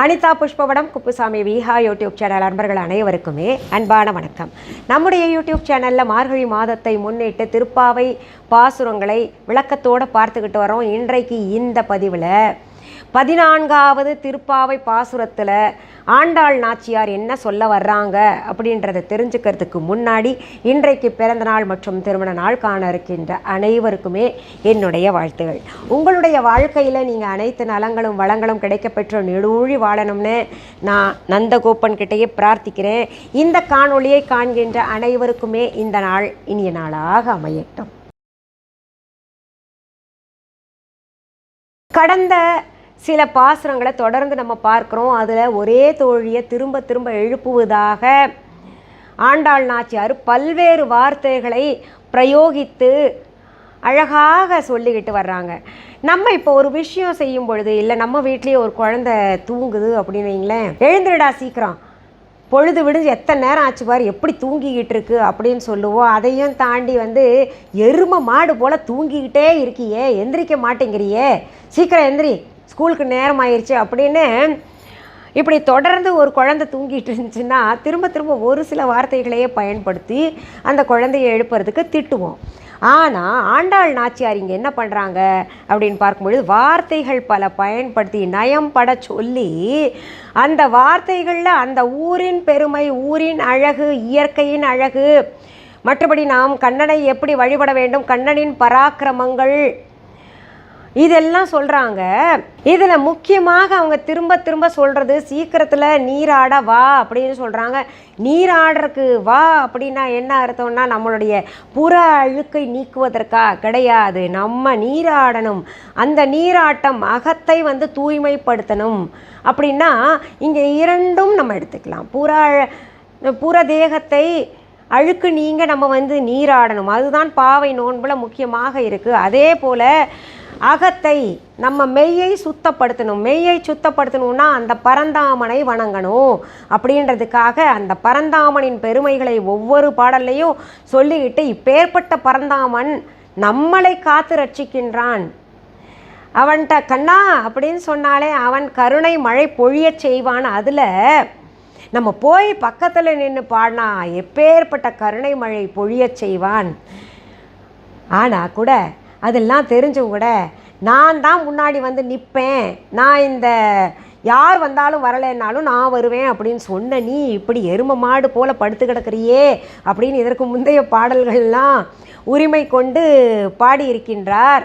Anitha Pushpavadam Kuppusamy Viha YouTube channel அன்பர்கள் அனைவருக்குமே அன்பான வணக்கம். நம்முடைய யூடியூப் சேனலில் மார்கழி மாதத்தை முன்னிட்டு திருப்பாவை பாசுரங்களை விளக்கத்தோடு பார்த்துக்கிட்டு வரோம். இன்றைக்கு இந்த பதிவில் பதினான்காவது திருப்பாவை பாசுரத்தில் ஆண்டாள் நாச்சியார் என்ன சொல்ல வர்றாங்க அப்படின்றத தெரிஞ்சுக்கிறதுக்கு முன்னாடி இன்றைக்கு பிறந்த நாள் மற்றும் திருமண நாள் காண இருக்கின்ற அனைவருக்குமே என்னுடைய வாழ்த்துகள். உங்களுடைய வாழ்க்கையில் நீங்கள் அனைத்து நலங்களும் வளங்களும் கிடைக்கப்பெற்ற நெடுழி வாழணும்னு நான் நந்தகோப்பன் கிட்டேயே பிரார்த்திக்கிறேன். இந்த காணொளியை காண்கின்ற அனைவருக்குமே இந்த நாள் இனிய நாளாக அமையட்டும். கடந்த சில பாசுரங்களை தொடர்ந்து நம்ம பார்க்குறோம். அதில் ஒரே தோழியை திரும்ப திரும்ப எழுப்புவதாக ஆண்டாள் நாச்சியார் பல்வேறு வார்த்தைகளை பிரயோகித்து அழகாக சொல்லிக்கிட்டு வர்றாங்க. நம்ம இப்போ ஒரு விஷயம் செய்யும் பொழுது இல்லை நம்ம வீட்லேயே ஒரு குழந்தை தூங்குது அப்படின்னு வைங்களேன் எழுந்துடா சீக்கிரம். பொழுது விடுஞ்சு எத்தனை நேரம் ஆச்சு பாரு எப்படி தூங்கிக்கிட்டு இருக்கு அப்படின்னு சொல்லுவோம். அதையும் தாண்டி வந்து எருமை மாடு போல் தூங்கிக்கிட்டே இருக்கியே எந்திரிக்க மாட்டேங்கிறியே. சீக்கிரம் எந்திரி. ஸ்கூலுக்கு நேரம் ஆயிடுச்சு அப்படின்னு இப்படி தொடர்ந்து ஒரு குழந்தை தூங்கிட்டு இருந்துச்சுன்னா திரும்ப திரும்ப ஒரு சில வார்த்தைகளையே பயன்படுத்தி அந்த குழந்தையை எழுப்புறதுக்கு திட்டுவோம். ஆனால் ஆண்டாள் நாச்சியார் இங்கே என்ன பண்ணுறாங்க அப்படின்னு பார்க்கும்பொழுது வார்த்தைகள் பல பயன்படுத்தி நயம் பட சொல்லி அந்த வார்த்தைகளில் அந்த ஊரின் பெருமை ஊரின் அழகு இயற்கையின் அழகு மற்றபடி நாம் கண்ணனை எப்படி வழிபட வேண்டும் கண்ணனின் பராக்கிரமங்கள் இதெல்லாம் சொல்கிறாங்க இதில் முக்கியமாக அவங்க திரும்ப திரும்ப சொல்கிறது சீக்கிரத்தில் நீராட வா அப்படின்னு சொல்கிறாங்க நீராடுறதுக்கு வா அப்படின்னா என்ன அர்த்தம்னா நம்மளுடைய புற அழுக்கை நீக்குவதற்கா? கிடையாது. நம்ம நீராடணும் அந்த நீராட்டம் அகத்தை வந்து தூய்மைப்படுத்தணும். அப்படின்னா இங்கே இரண்டும் நம்ம எடுத்துக்கலாம். புற புற தேகத்தை அழுக்கு நீங்க நம்ம வந்து நீராடணும் அதுதான் பாவை நோன்புல முக்கியமாக இருக்குது அதே போல் அகத்தை நம்ம மெய்யை சுத்தப்படுத்தணும். மெய்யை சுத்தப்படுத்தணும்னா அந்த பரந்தாமனை வணங்கணும். அப்படின்றதுக்காக அந்த பரந்தாமனின் பெருமைகளை ஒவ்வொரு பாடல்லையும் சொல்லிக்கிட்டு இப்பேற்பட்ட பரந்தாமன் நம்மளை காத்து ரட்சிக்கின்றான். அவன்கிட்ட கண்ணா அப்படின்னு சொன்னாலே அவன் கருணை மழை பொழியச் செய்வான். அதில் நம்ம போய் பக்கத்தில் நின்று பாடினா எப்பேற்பட்ட கருணை மழை பொழியச் செய்வான். ஆனால் கூட அதெல்லாம் தெரிஞ்சு கூட நான் தான் முன்னாடி வந்து நிற்பேன் நான் இந்த யார் வந்தாலும் வரலைன்னாலும் நான் வருவேன் அப்படின்னு சொன்ன நீ இப்படி எரும மாடு போல் படுத்து கிடக்கிறியே அப்படின்னு இதற்கு முந்தைய பாடல்கள்லாம் உரிமை கொண்டு பாடியிருக்கின்றார்.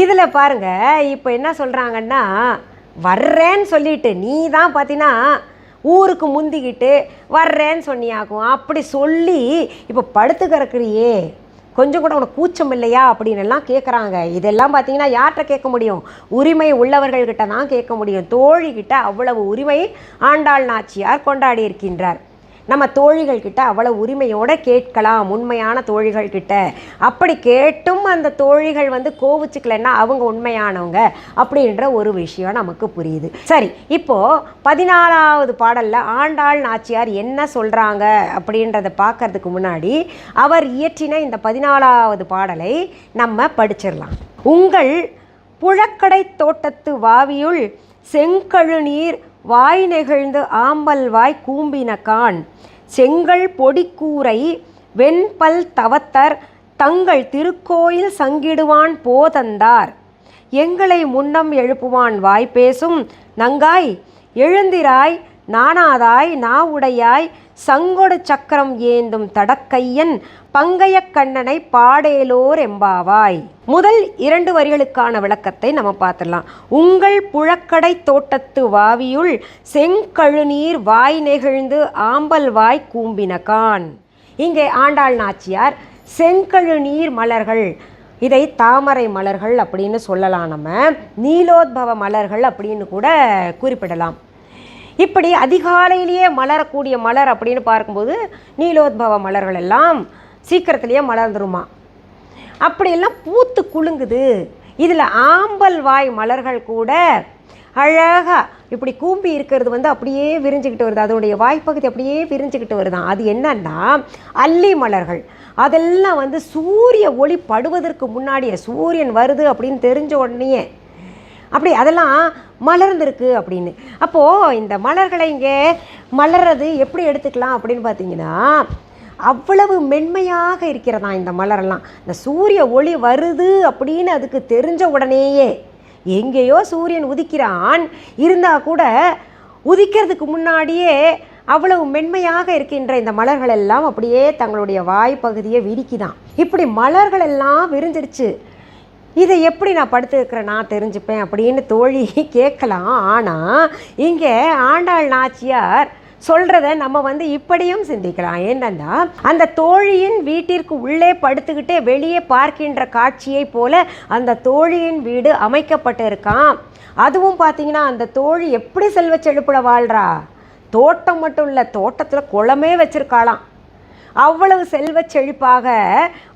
இதில் பாருங்க இப்போ என்ன சொல்கிறாங்கன்னா வர்றேன்னு சொல்லிட்டு நீ தான் பார்த்தீங்கன்னா ஊருக்கு முந்திக்கிட்டு வர்றேன்னு சொன்னியாக்கும். அப்படி சொல்லி இப்போ படுத்து கிடக்குறியே. கொஞ்சம் கூட உனக்கு கூச்சம் இல்லையா அப்படின்னு எல்லாம் கேட்குறாங்க இதெல்லாம் பார்த்தீங்கன்னா யார்கிட்ட கேட்க முடியும்? உரிமை உள்ளவர்கள்கிட்ட தான் கேட்க முடியும். தோழிகிட்ட அவ்வளவு உரிமை ஆண்டாள் நாச்சியார் கொண்டாடி இருக்கின்றார். நம்ம தோழிகள் கிட்ட உரிமையோடு கேட்கலாம் உண்மையான தோழிகள்கிட்ட அப்படி கேட்டும் அந்த தோழிகள் வந்து கோவிச்சுக்கலன்னா அவங்க உண்மையானவங்க அப்படின்ற ஒரு விஷயம் நமக்கு புரியுது. சரி இப்போது பதினாலாவது பாடலில் ஆண்டாள் நாச்சியார் என்ன சொல்கிறாங்க அப்படின்றத பார்க்கறதுக்கு முன்னாடி அவர் இயற்றின இந்த பதினாலாவது பாடலை நம்ம படிச்சிடலாம். உங்கள் புழக்கடை தோட்டத்து வாவியுள் செங்கழுநீர் வாய் நெகிழ்ந்து ஆம்பல் வாய் கூம்பினகான் செங்கல் பொடிக்கூரை வெண்பல் தவத்தர் தங்கள் திருக்கோயில் சங்கிடுவான் போதந்தார். எங்களை முன்னம் எழுப்புவான் வாய் பேசும். நங்காய் எழுந்திராய் நானாதாய் நாவுடையாய் சங்கொடு சக்கரம் ஏந்தும் தடக்கையன் பங்கைய கண்ணனை பாடேலோர் எம்பாவாய். முதல் இரண்டு வரிகளுக்கான விளக்கத்தை நம்ம பார்த்துடலாம். உங்கள் புழக்கடை தோட்டத்து வாவியுள் செங்கழுநீர் வாய் நெகிழ்ந்து ஆம்பல் வாய் கூம்பினகான் இங்கே ஆண்டாள் நாச்சியார் செங்கழுநீர் மலர்கள் இதை தாமரை மலர்கள் அப்படின்னு சொல்லலாம் நம்ம. நீலோத்பவ மலர்கள் அப்படின்னு கூட குறிப்பிடலாம். இப்படி அதிகாலையிலேயே மலரக்கூடிய மலர் அப்படின்னு பார்க்கும்போது நீலோத்பவ மலர்கள் எல்லாம் சீக்கிரத்திலேயே மலர்ந்துருமா? அப்படியெல்லாம் பூத்து குலுங்குது. இதில் ஆம்பல் வாய் மலர்கள் கூட அழகாக இப்படி கூம்பி இருக்கிறது வந்து அப்படியே விரிஞ்சுக்கிட்டு வருது. அதனுடைய வாய்ப்பகுதி அப்படியே விரிஞ்சுக்கிட்டு வருதான். அது என்னன்னா அல்லி மலர்கள். அதெல்லாம் வந்து சூரிய ஒளி படுவதற்கு முன்னாடியே சூரியன் வருது அப்படின்னு தெரிஞ்ச உடனேயே அப்படி அதெல்லாம் மலர்ந்திருக்கு அப்படின்னு. அப்போது இந்த மலர்களை இங்கே மலர்றது எப்படி எடுத்துக்கலாம் அப்படின்னு பார்த்தீங்கன்னா அவ்வளவு மென்மையாக இருக்கிறதா இந்த மலரெல்லாம். இந்த சூரிய ஒளி வருது அப்படின்னு அதுக்கு தெரிஞ்ச உடனேயே எங்கேயோ சூரியன் உதிக்கிறான். இருந்தால் கூட உதிக்கிறதுக்கு முன்னாடியே அவ்வளவு மென்மையாக இருக்கின்ற இந்த மலர்கள் எல்லாம் அப்படியே தங்களுடைய வாய் பகுதியை விரிக்குதான். இப்படி மலர்கள் எல்லாம் விரிஞ்சிருச்சு. இதை எப்படி நான் படுத்துருக்குறேன் நான் தெரிஞ்சுப்பேன் அப்படின்னு தோழி கேட்கலாம். ஆனால் இங்கே ஆண்டாள் நாச்சியார் சொல்கிறத நம்ம வந்து இப்படியும் சிந்திக்கலாம். என்னன்னா அந்த தோழியின் வீட்டிற்கு உள்ளே படுத்துக்கிட்டே வெளியே பார்க்கின்ற காட்சியை போல அந்த தோழியின் வீடு அமைக்கப்பட்டு இருக்கான் அதுவும் பார்த்தீங்கன்னா அந்த தோழி எப்படி செல்வ செழிப்புல வாழ்கிறா தோட்டம் மட்டும் இல்லை தோட்டத்தில் குளமே வச்சுருக்காளாம். அவ்வளவு செல்வ செழிப்பாக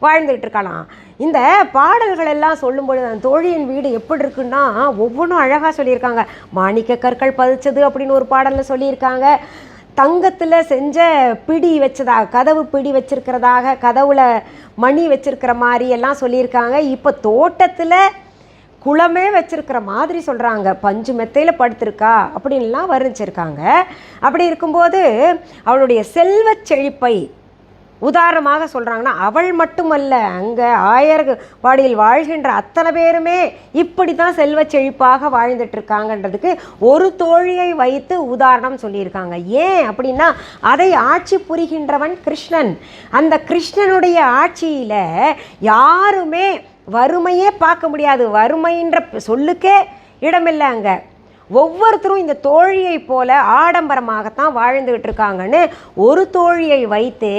வாழ்ந்துகிட்டு இருக்கலாம் இந்த பாடல்கள் எல்லாம் சொல்லும்பொழுது அந்த தோழியின் வீடு எப்படி இருக்குன்னா ஒவ்வொன்றும் அழகாக சொல்லியிருக்காங்க. மாணிக்க கற்கள் பதிச்சது அப்படின்னு ஒரு பாடலில் சொல்லியிருக்காங்க. தங்கத்தில் செஞ்ச பிடி வச்சதாக கதவு பிடி வச்சிருக்கிறதாக கதவுல மணி வச்சிருக்கிற மாதிரி எல்லாம் சொல்லியிருக்காங்க. இப்போ தோட்டத்தில் குளமே வச்சிருக்கிற மாதிரி சொல்கிறாங்க பஞ்சு மெத்தையில் படுத்திருக்கா அப்படின்லாம் வர்ணிச்சிருக்காங்க. அப்படி இருக்கும்போது அவளுடைய செல்வச் செழிப்பை உதாரணமாக சொல்கிறாங்கன்னா அவள் மட்டுமல்ல அங்கே ஆயர் வாடியில் வாழ்கின்ற அத்தனை பேருமே இப்படி தான் செல்வ செழிப்பாக வாழ்ந்துட்டு இருக்காங்கன்றதுக்கு ஒரு தோழியை வைத்து உதாரணம் சொல்லியிருக்காங்க. ஏன் அப்படின்னா அதை ஆட்சி புரிகின்றவன் கிருஷ்ணன். அந்த கிருஷ்ணனுடைய ஆட்சியில் யாருமே வறுமையே பார்க்க முடியாது. வறுமைன்ற சொல்லுக்கே இடமில்லை அங்கே. ஒவ்வொருத்தரும் இந்த தோழியை போல ஆடம்பரமாகத்தான் வாழ்ந்துகிட்டு இருக்காங்கன்னு ஒரு தோழியை வைத்து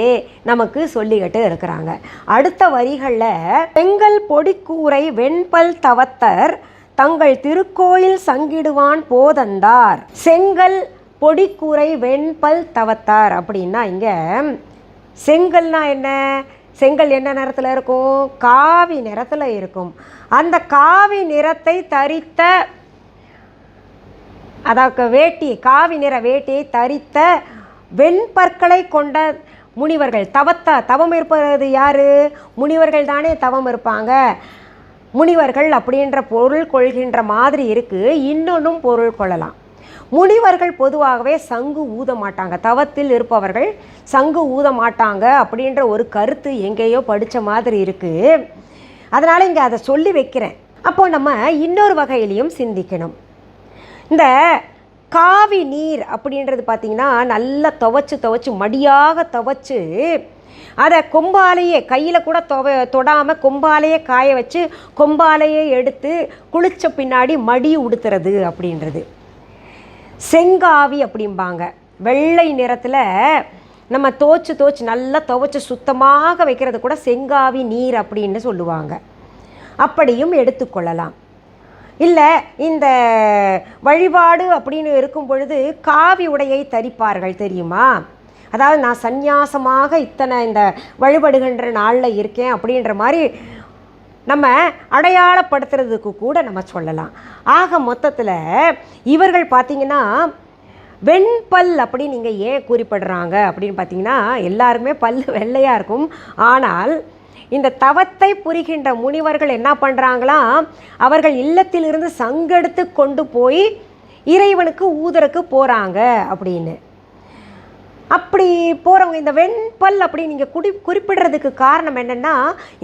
நமக்கு சொல்லிக்கிட்டு இருக்கிறாங்க. அடுத்த வரிகளில் செங்கல் பொடிக்கூரை வெண்பல் தவத்தர் தங்கள் திருக்கோயில் சங்கிடுவான் போதந்தார். செங்கல் பொடிக்கூரை வெண்பல் தவத்தார் அப்படின்னா இங்கே செங்கல்னா என்ன? செங்கல் என்ன நிறத்தில் இருக்கும்? காவி நிறத்தில் இருக்கும். அந்த காவி நிறத்தை தரித்த அதாவது வேட்டி காவி நிற வேட்டியை தரித்த வெண்பற்களை கொண்ட முனிவர்கள். தவத்தா தவம் இருப்பது யாரு? முனிவர்கள் தானே தவம் இருப்பாங்க. முனிவர்கள் அப்படின்ற பொருள் கொள்கின்ற மாதிரி இருக்குது இன்னொன்றும் பொருள் கொள்ளலாம். முனிவர்கள் பொதுவாகவே சங்கு ஊத மாட்டாங்க. தவத்தில் இருப்பவர்கள் சங்கு ஊத மாட்டாங்க அப்படின்ற ஒரு கருத்து எங்கேயோ படித்த மாதிரி இருக்குது அதனால் இங்கே அதை சொல்லி வைக்கிறேன். அப்போ நம்ம இன்னொரு வகையிலையும் சிந்திக்கணும். இந்த காவி நீர் அப்படின்றது பார்த்திங்கன்னா நல்லா துவச்சி துவைச்சி மடியாக துவைச்சி அதை கொம்பாலேயே கையில் கூட தொவ தொடாமல் கொம்பாலேயே காய வச்சு கொம்பாலேயே எடுத்து குளித்த பின்னாடி மடி உடுத்துறது அப்படின்றது. செங்காவி அப்படிம்பாங்க. வெள்ளை நிறத்தில் நம்ம தோச்சு தோச்சு நல்லா துவச்சி சுத்தமாக வைக்கிறது கூட செங்காவி நீர் அப்படின்னு சொல்லுவாங்க. அப்படியும் எடுத்துக்கொள்ளலாம். இல்லை இந்த வழிபாடு அப்படின்னு இருக்கும் பொழுது காவி உடையை தரிப்பார்கள் தெரியுமா? அதாவது நான் சந்நியாசமாக இத்தனை இந்த வழிபடுகின்ற நாளில் இருக்கேன் அப்படின்ற மாதிரி நம்ம அடையாளப்படுத்துறதுக்கு கூட நம்ம சொல்லலாம். ஆக மொத்தத்தில் இவர்கள் பார்த்தீங்கன்னா வெண்பல் அப்படின்னு நீங்கள் ஏன் குறிப்பிடுறாங்க அப்படின்னு பார்த்தீங்கன்னா எல்லாருமே பல் வெள்ளையாக இருக்கும். ஆனால் இந்த தவத்தை புரிகின்ற முனிவர்கள் என்ன பண்ணுறாங்களாம் அவர்கள் இல்லத்திலிருந்து சங்கெடுத்து கொண்டு போய் இறைவனுக்கு ஊதருக்கு போகிறாங்க அப்படின்னு. அப்படி போகிறவங்க இந்த வெண்பல் அப்படி நீங்கள் குடி குறிப்பிடுறதுக்கு காரணம் என்னென்னா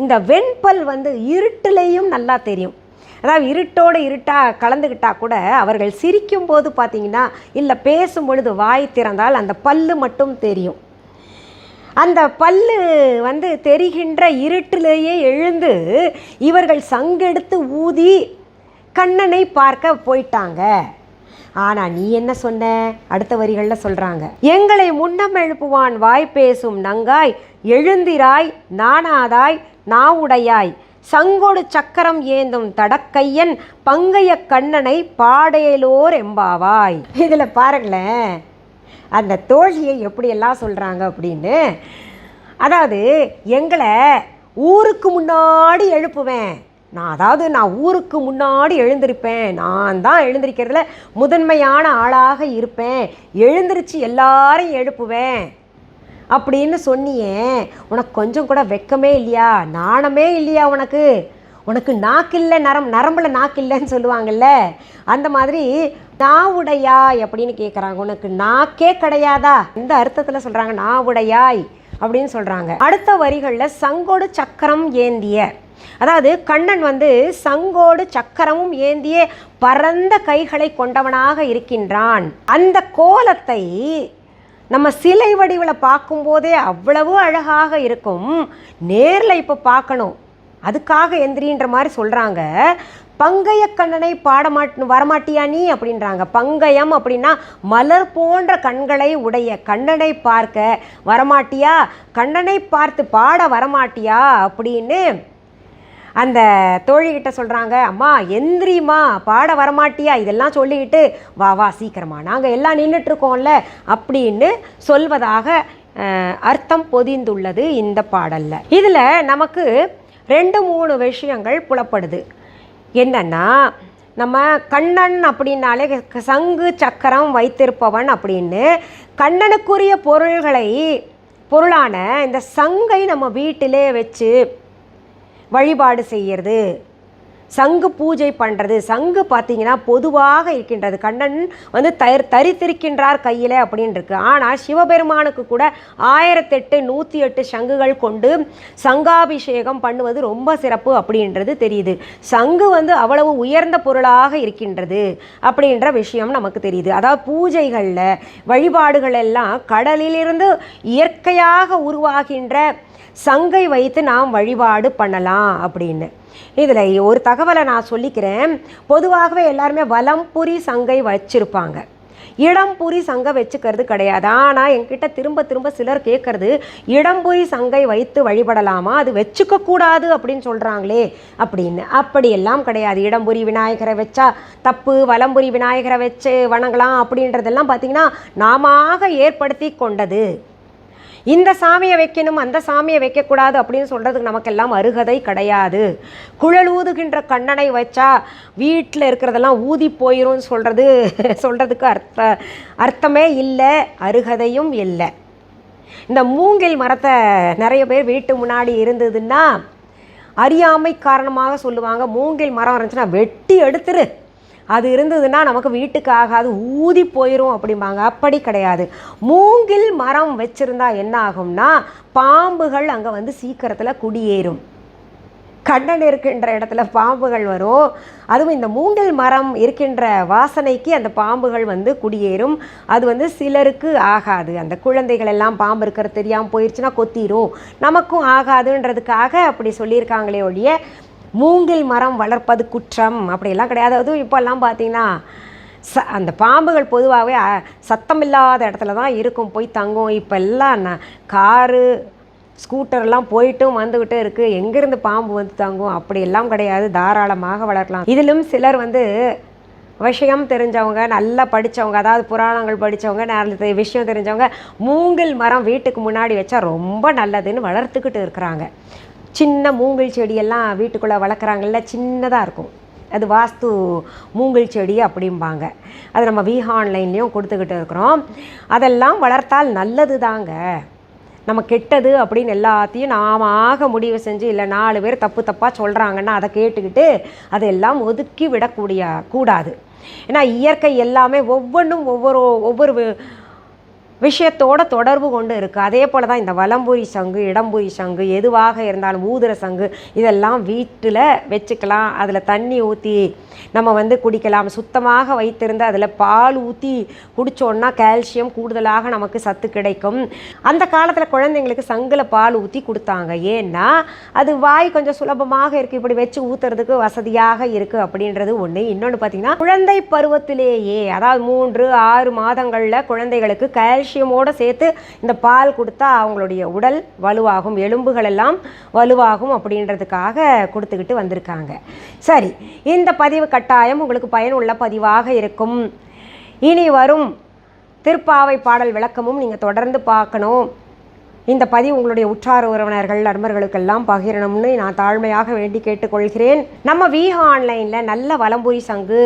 இந்த வெண்பல் வந்து இருட்டுலேயும் நல்லா தெரியும். அதாவது இருட்டோடு இருட்டாக கலந்துக்கிட்டால் கூட அவர்கள் சிரிக்கும் போது பார்த்தீங்கன்னா இல்லை பேசும் பொழுது வாய் திறந்தால் அந்த பல்லு மட்டும் தெரியும். அந்த பல்லு வந்து தெரிகின்ற இருட்டிலேயே எழுந்து இவர்கள் சங்கெடுத்து ஊதி கண்ணனை பார்க்க போயிட்டாங்க. ஆனால் நீ என்ன சொன்ன? அடுத்த வரிகளில் சொல்கிறாங்க எங்களை முன்னம் எழுப்புவான் வாய் பேசும் நங்காய் எழுந்திராய் நானாதாய் நாவுடையாய். சங்கொடு சக்கரம் ஏந்தும் தடக்கையன் பங்கைய கண்ணனை பாடேலோர் எம்பாவாய். இதில் பாருங்களேன். அந்த தோழியை எப்படியெல்லாம் சொல்கிறாங்க அப்படின்னு? அதாவது எங்களை ஊருக்கு முன்னாடி எழுப்புவேன். நான் அதாவது நான் ஊருக்கு முன்னாடி எழுந்திருப்பேன். நான் தான் எழுந்திருக்கிறதுல முதன்மையான ஆளாக இருப்பேன். எழுந்திருச்சு எல்லாரையும் எழுப்புவேன். அப்படின்னு சொன்னியே உனக்கு கொஞ்சம் கூட வெக்கமே இல்லையா? நாணமே இல்லையா உனக்கு? உனக்கு நாக்கில்ல நரம் நரம்பில் நாக்கில்லைன்னு சொல்லுவாங்கல்ல அந்த மாதிரி நாவுடையாய் அப்படின்னு கேட்குறாங்க உனக்கு நாக்கே கிடையாதா? இந்த அர்த்தத்தில் சொல்கிறாங்க நாவுடையாய் அப்படின்னு சொல்கிறாங்க அடுத்த வரிகளில் சங்கோடு சக்கரம் ஏந்திய. அதாவது கண்ணன் வந்து சங்கோடு சக்கரமும் ஏந்திய பரந்த கைகளை கொண்டவனாக இருக்கின்றான். அந்த கோலத்தை நம்ம சிலை வடிவில் பார்க்கும்போதே அவ்வளவு அழகாக இருக்கும். நேரில் இப்போ பார்க்கணும். அதுக்காக எந்திரின்ற மாதிரி சொல்கிறாங்க பங்கைய கண்ணனை பாடமாட் வரமாட்டியா நீ? அப்படின்றாங்க. பங்கயம் அப்படின்னா மலர் போன்ற கண்களை உடைய கண்ணனை பார்க்க. வரமாட்டியா? கண்ணனை பார்த்து பாட வரமாட்டியா? அப்படின்னு அந்த தோழிகிட்ட சொல்கிறாங்க அம்மா எந்திரிம்மா பாட வரமாட்டியா? இதெல்லாம் சொல்லிக்கிட்டு வா வா சீக்கிரமா நாங்கள் எல்லாம் நின்றுட்டுருக்கோம்ல அப்படின்னு சொல்வதாக அர்த்தம் பொதிந்துள்ளது இந்த பாடலில். இதில் நமக்கு ரெண்டு மூணு விஷயங்கள் புலப்படுது. என்னென்னா நம்ம கண்ணன் அப்படின்னாலே சங்கு சக்கரம் வைத்திருப்பவன் அப்படின்னு கண்ணனுக்குரிய பொருள்களை பொருளான இந்த சங்கை நம்ம வீட்டிலே வச்சு வழிபாடு செய்கிறது சங்கு பூஜை பண்ணுறது சங்கு பார்த்தீங்கன்னா பொதுவாக இருக்கின்றது. கண்ணன் வந்து தர் தரித்திருக்கின்றார் கையில் அப்படின்னு இருக்கு ஆனால் சிவபெருமானுக்கு கூட ஆயிரத்தெட்டு நூற்றி எட்டு சங்குகள் கொண்டு சங்காபிஷேகம் பண்ணுவது ரொம்ப சிறப்பு அப்படின்றது தெரியுது. சங்கு வந்து அவ்வளவு உயர்ந்த பொருளாக இருக்கின்றது அப்படின்ற விஷயம் நமக்கு தெரியுது. அதாவது பூஜைகளில் வழிபாடுகள் எல்லாம் கடலிலிருந்து இயற்கையாக உருவாகின்ற சங்கை வைத்து நாம் வழிபாடு பண்ணலாம் அப்படின்னு. இதில் ஒரு தகவலை நான் சொல்லிக்கிறேன். பொதுவாகவே எல்லாருமே வலம்புரி சங்கை வச்சுருப்பாங்க. இடம்புரி சங்கை வச்சுக்கிறது கிடையாது. ஆனால் என்கிட்ட திரும்ப திரும்ப சிலர் கேட்குறது இடம்புரி சங்கை வைத்து வழிபடலாமா? அது வச்சுக்க கூடாது அப்படின்னு சொல்கிறாங்களே அப்படின்னு. அப்படியெல்லாம் கிடையாது. இடம்புரி விநாயகரை வச்சா தப்பு வலம்புரி விநாயகரை வச்சு வணங்கலாம் அப்படின்றதெல்லாம் பார்த்திங்கன்னா நாம ஏற்படுத்தி கொண்டது. இந்த சாமியை வைக்கணும் அந்த சாமியை வைக்கக்கூடாது அப்படின்னு சொல்கிறதுக்கு நமக்கெல்லாம் அருகதை கிடையாது. குழல் ஊதுகின்ற கண்ணனை வச்சா வீட்டில் இருக்கிறதெல்லாம் ஊதி போயிடும்னு சொல்கிறது சொல்கிறதுக்கு அர்த்த அர்த்தமே இல்லை அருகதையும் இல்லை. இந்த மூங்கில் மரத்தை நிறைய பேர் வீட்டு முன்னாடி இருந்ததுன்னா அறியாமை காரணமாக சொல்லுவாங்க. மூங்கில் மரம் இருந்துச்சுன்னா வெட்டி எடுத்துரு. அது இருந்ததுன்னா நமக்கு வீட்டுக்கு ஆகாது ஊதி போயிடும் அப்படிம்பாங்க. அப்படி கிடையாது. மூங்கில் மரம் வச்சுருந்தா என்ன ஆகும்னா பாம்புகள் அங்கே வந்து சீக்கிரத்தில் குடியேறும். கண்ணன் இருக்கின்ற இடத்துல பாம்புகள் வரும். அதுவும் இந்த மூங்கில் மரம் இருக்கின்ற வாசனைக்கு அந்த பாம்புகள் வந்து குடியேறும். அது வந்து சிலருக்கு ஆகாது. அந்த குழந்தைகள் எல்லாம் பாம்பு இருக்கிறது தெரியாமல் போயிடுச்சுன்னா கொத்திரும். நமக்கும் ஆகாதுன்றதுக்காக அப்படி சொல்லியிருக்காங்களே ஒழிய மூங்கில் மரம் வளர்ப்பது குற்றம் அப்படியெல்லாம் கிடையாது. அதுவும் இப்போல்லாம் பார்த்தீங்கன்னா ச அந்த பாம்புகள் பொதுவாகவே சத்தமில்லாத இடத்துல தான் இருக்கும். போய் தங்கும். இப்போ எல்லாம் ந- காரு ஸ்கூட்டர்லாம் போயிட்டும் வந்துக்கிட்டே இருக்குது எங்கேருந்து பாம்பு வந்து தங்கும்? அப்படியெல்லாம் கிடையாது. தாராளமாக வளர்க்கலாம். இதிலும் சிலர் வந்து விஷயம் தெரிஞ்சவங்க நல்லா படித்தவங்க அதாவது புராணங்கள் படித்தவங்க நல்ல விஷயம் தெரிஞ்சவங்க மூங்கில் மரம் வீட்டுக்கு முன்னாடி வச்சா ரொம்ப நல்லதுன்னு வளர்த்துக்கிட்டு இருக்கிறாங்க. சின்ன மூங்கில் செடியெல்லாம் வீட்டுக்குள்ளே வளர்க்குறாங்கல்ல சின்னதாக இருக்கும். அது வாஸ்து மூங்கில் செடி அப்படிம்பாங்க. அது நம்ம வி ஆன்லைன்லேயும் கொடுத்துக்கிட்டு இருக்கிறோம். அதெல்லாம் வளர்த்தால் நல்லது தாங்க நம்ம கெட்டது அப்படின்னு எல்லாத்தையும் நாம முடிவு செஞ்சு இல்லை நாலு பேர் தப்பு தப்பாக சொல்கிறாங்கன்னா அதை கேட்டுக்கிட்டு அதெல்லாம் ஒதுக்கி விடக்கூடிய கூடாது. ஏன்னா இயற்கை எல்லாமே ஒவ்வொன்றும் ஒவ்வொரு ஒவ்வொரு விஷயத்தோட தொடர்பு கொண்டு இருக்குது அதே போல் தான் இந்த வலம்புரி சங்கு இடம்புரி சங்கு எதுவாக இருந்தாலும் ஊதுற சங்கு இதெல்லாம் வீட்டில் வச்சுக்கலாம். அதில் தண்ணி ஊற்றி நம்ம வந்து குடிக்கலாம். சுத்தமாக வைத்திருந்து அதில் பால் ஊற்றி குடித்தோன்னா கால்சியம் கூடுதலாக நமக்கு சத்து கிடைக்கும். அந்த காலத்தில் குழந்தைங்களுக்கு சங்கில் பால் ஊற்றி கொடுத்தாங்க. ஏன்னா அது வாய் கொஞ்சம் சுலபமாக இருக்குது இப்படி வச்சு ஊற்றுறதுக்கு வசதியாக இருக்குது அப்படின்றது ஒன்று இன்னொன்று பார்த்தீங்கன்னா குழந்தை பருவத்திலேயே அதாவது மூன்று ஆறு மாதங்களில் குழந்தைகளுக்கு கால்சியமோடு சேர்த்து இந்த பால் கொடுத்தா அவங்களுடைய உடல் வலுவாகும் எலும்புகள் எல்லாம் வலுவாகும் அப்படின்றதுக்காக கொடுத்துக்கிட்டு வந்திருக்காங்க. சரி இந்த பதிவு கட்டாயம் உங்களுக்கு பயனுள்ள பதிவாக இருக்கும். இனி வரும் திருப்பாவை பாடல் விளக்கமும் நீங்கள் தொடர்ந்து பார்க்கணும். இந்த பதிவு உங்களுடைய உற்றார் உறவினர்கள் நண்பர்களுக்கெல்லாம் பகிரணும்னு நான் தாழ்மையாக வேண்டி கேட்டுக்கொள்கிறேன். நம்ம வீஹா ஆன்லைனில் நல்ல வலம்புரி சங்கு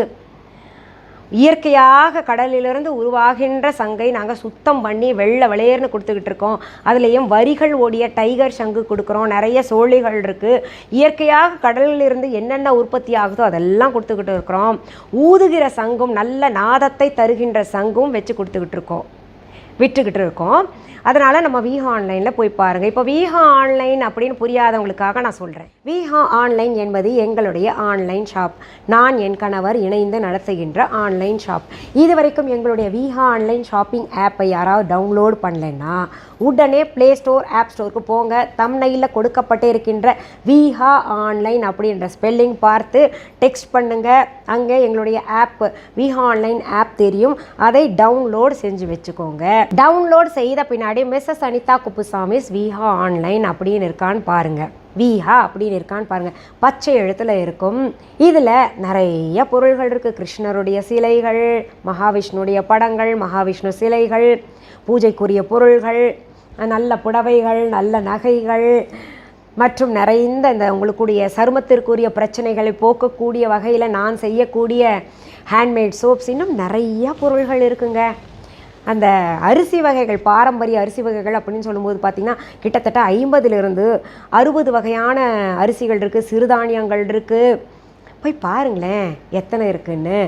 இயற்கையாக கடலிலிருந்து உருவாகின்ற சங்கை நாங்கள் சுத்தம் பண்ணி வெள்ளை விளையர்னு கொடுத்துக்கிட்டு இருக்கோம். அதுலேயும் வரிகள் ஓடிய டைகர் சங்கு கொடுக்குறோம். நிறைய சோழிகள் இருக்குது இயற்கையாக கடலிலிருந்து என்னென்ன உற்பத்தி ஆகுதோ அதெல்லாம் கொடுத்துக்கிட்டு இருக்கிறோம். ஊதுகிற சங்கும் நல்ல நாதத்தை தருகின்ற சங்கும் வச்சு கொடுத்துக்கிட்டு இருக்கோம். விட்டுக்கிட்டு இருக்கோம். அதனால் நம்ம வீஹா ஆன்லைனில் போய் பாருங்கள் இப்போ வீஹா ஆன்லைன் அப்படின்னு புரியாதவங்களுக்காக நான் சொல்கிறேன் வீஹா ஆன்லைன் என்பது எங்களுடைய ஆன்லைன் ஷாப் நான் என் கணவர் இணைந்து நடத்துகின்ற ஆன்லைன் ஷாப் இது வரைக்கும் எங்களுடைய வீஹா ஆன்லைன் ஷாப்பிங் ஆப்பை யாராவது டவுன்லோட் பண்ணலைன்னா உடனே ப்ளே ஸ்டோர் ஆப் ஸ்டோருக்கு போங்க. தம்னையில் கொடுக்கப்பட்டு இருக்கின்ற வீஹா ஆன்லைன் அப்படின்ற ஸ்பெல்லிங் பார்த்து டெக்ஸ்ட் பண்ணுங்கள் அங்கே எங்களுடைய ஆப் வீஹா ஆன்லைன் ஆப் தெரியும். அதை டவுன்லோட் செஞ்சு வச்சுக்கோங்க. டவுன்லோட் செய்த பின்னாடி மிஸ்ஸஸ் அனிதா குப்புசாமிஸ் ஸ்வீஹா ஆன்லைன் அப்படின்னு இருக்கான்னு பாருங்கள் வீஹா அப்படின்னு இருக்கான்னு பாருங்கள் பச்சை எழுத்தில் இருக்கும். இதில் நிறைய பொருள்கள் இருக்குது கிருஷ்ணருடைய சிலைகள் மகாவிஷ்ணுடைய படங்கள் மகாவிஷ்ணு சிலைகள் பூஜைக்குரிய பொருள்கள் நல்ல புடவைகள் நல்ல நகைகள் மற்றும் நிறைந்த இந்த உங்களுக்குரிய சருமத்திற்குரிய பிரச்சனைகளை போக்கக்கூடிய வகையில் நான் செய்யக்கூடிய ஹேண்ட்மேட் சோப்ஸ் இன்னும் நிறைய பொருள்கள் இருக்குங்க. அந்த அரிசி வகைகள் பாரம்பரிய அரிசி வகைகள் அப்படின்னு சொல்லும்போது பார்த்திங்கன்னா கிட்டத்தட்ட ஐம்பதுலேருந்து அறுபது வகையான அரிசிகள் இருக்குது சிறுதானியங்கள் இருக்குது போய் பாருங்களேன் எத்தனை இருக்குன்னு.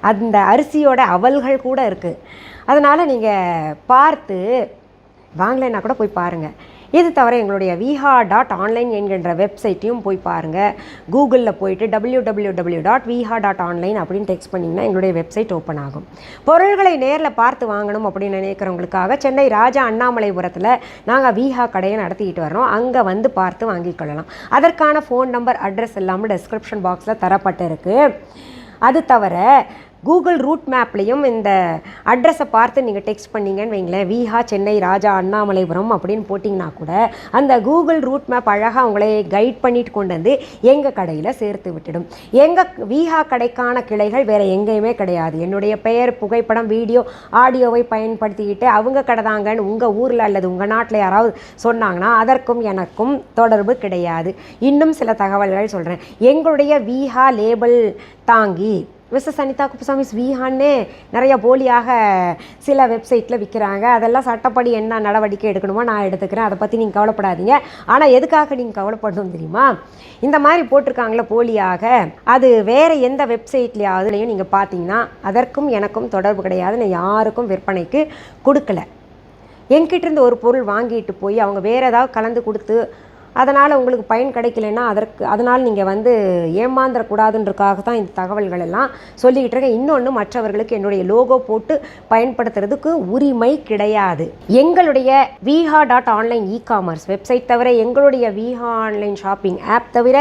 அந்த அரிசியோட அவல்கள் கூட இருக்குது அதனால் நீங்கள் பார்த்து வாங்கலைன்னா கூட போய் பாருங்கள் இது தவிர எங்களுடைய விஹா டாட் ஆன்லைன் என்கின்ற வெப்சைட்டையும் போய் பாருங்கள் கூகுளில் போயிட்டு W W W dot Viha dot online அப்படின்னு டெக்ஸ்ட் பண்ணிங்கன்னா எங்களுடைய வெப்சைட் ஓப்பன் ஆகும். பொருள்களை நேரில் பார்த்து வாங்கணும் அப்படின்னு நினைக்கிறவங்களுக்காக சென்னை ராஜா அண்ணாமலைபுரத்தில் நாங்கள் விஹா கடையை நடத்திக்கிட்டு வர்றோம். அங்கே வந்து பார்த்து வாங்கிக் கொள்ளலாம். அதற்கான ஃபோன் நம்பர் அட்ரஸ் எல்லாமே டெஸ்கிரிப்ஷன் பாக்ஸில் தரப்பட்டிருக்கு. அது தவிர கூகுள் ரூட் மேப்லேயும் இந்த அட்ரஸை பார்த்து நீங்கள் டெக்ஸ்ட் பண்ணீங்கன்னு வைங்களேன். விஹா சென்னை ராஜா அண்ணாமலைபுரம் அப்படின்னு போட்டிங்கன்னா கூட அந்த கூகுள் ரூட் மேப் அழகாக உங்களை கைட் பண்ணிட்டு கொண்டு வந்து எங்கள் கடையில் சேர்த்து விட்டுடும். எங்கள் விஹா கடைக்கான கிளைகள் வேறு எங்கேயுமே கிடையாது. என்னுடைய பெயர் புகைப்படம் வீடியோ ஆடியோவை பயன்படுத்திக்கிட்டு அவங்க கடை தாங்கன்னு உங்கள் ஊரில் அல்லது உங்கள் நாட்டில் யாராவது சொன்னாங்கன்னா அதற்கும் எனக்கும் தொடர்பு கிடையாது. இன்னும் சில தகவல்கள் சொல்கிறேன் எங்களுடைய விஹா லேபிள் தாங்கி மிஸ்ஸஸ் அனிதா குப்புசாமி வீஹான்னே நிறைய போலியாக சில வெப்சைட்டில் விற்கிறாங்க அதெல்லாம் சட்டப்படி என்ன நடவடிக்கை எடுக்கணுமோ நான் எடுத்துக்கிறேன். அதை பற்றி நீங்கள் கவலைப்படாதீங்க. ஆனால் எதுக்காக நீங்கள் கவலைப்படணும் தெரியுமா? இந்த மாதிரி போட்டிருக்காங்களே போலியாக. அது வேறு எந்த வெப்சைட்லையாவதுலையும் நீங்கள் பார்த்தீங்கன்னா அதற்கும் எனக்கும் தொடர்பு கிடையாது. நான் யாருக்கும் விற்பனைக்கு கொடுக்கல. என்கிட்ட இருந்து ஒரு பொருள் வாங்கிட்டு போய் அவங்க வேறு ஏதாவது கலந்து கொடுத்து அதனால் உங்களுக்கு பயன் கிடைக்கலன்னா அதற்கு அதனால் நீங்கள் வந்து ஏமாந்துடக்கூடாதுன்றக்காக தான் இந்த தகவல்கள் எல்லாம் சொல்லிக்கிட்டு இருக்கேன். இன்னொன்று மற்றவர்களுக்கு என்னுடைய லோகோ போட்டு பயன்படுத்துறதுக்கு உரிமை கிடையாது. எங்களுடைய Viha dot online e commerce website தவிர எங்களுடைய விஹா ஆன்லைன் ஷாப்பிங் ஆப் தவிர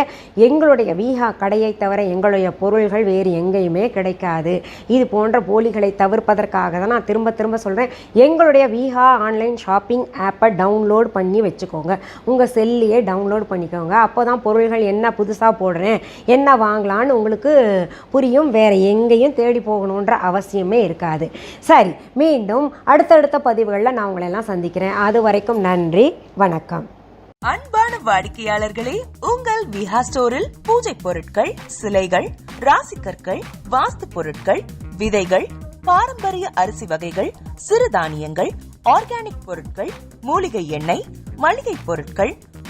எங்களுடைய விஹா கடையை தவிர எங்களுடைய பொருள்கள் வேறு எங்கேயுமே கிடைக்காது. இது போன்ற போலிகளை தவிர்ப்பதற்காக தான் நான் திரும்ப திரும்ப சொல்கிறேன் எங்களுடைய விஹா ஆன்லைன் ஷாப்பிங் ஆப்பை டவுன்லோட் பண்ணி வச்சுக்கோங்க. உங்கள் செல்லையே டவுன்லோட் பண்ணிக்கோங்க. அப்போ தான் பொருள்கள் என்ன புதுசாக போடுறேன் என்ன வாங்கலான்னு உங்களுக்கு புரியும். வேறு எங்கேயும் தேடி போகணுன்ற அவசியமே இருக்காது. சரி மீண்டும் அடுத்தடுத்த பதிவுகளில் நான் உங்களை எல்லாம் சந்திக்கிறேன். அது வரைக்கும் நன்றி வணக்கம். அன்பான வாடிக்கையாளர்களே உங்கள் விஹா ஸ்டோரில் பூஜை பொருட்கள் சிலைகள் ராசிக்கற்கள் வாஸ்து பொருட்கள் விதைகள் பாரம்பரிய அரிசி வகைகள் சிறுதானியங்கள் ஆர்கானிக் பொருட்கள் மூலிகை எண்ணெய் மளிகை பொருட்கள்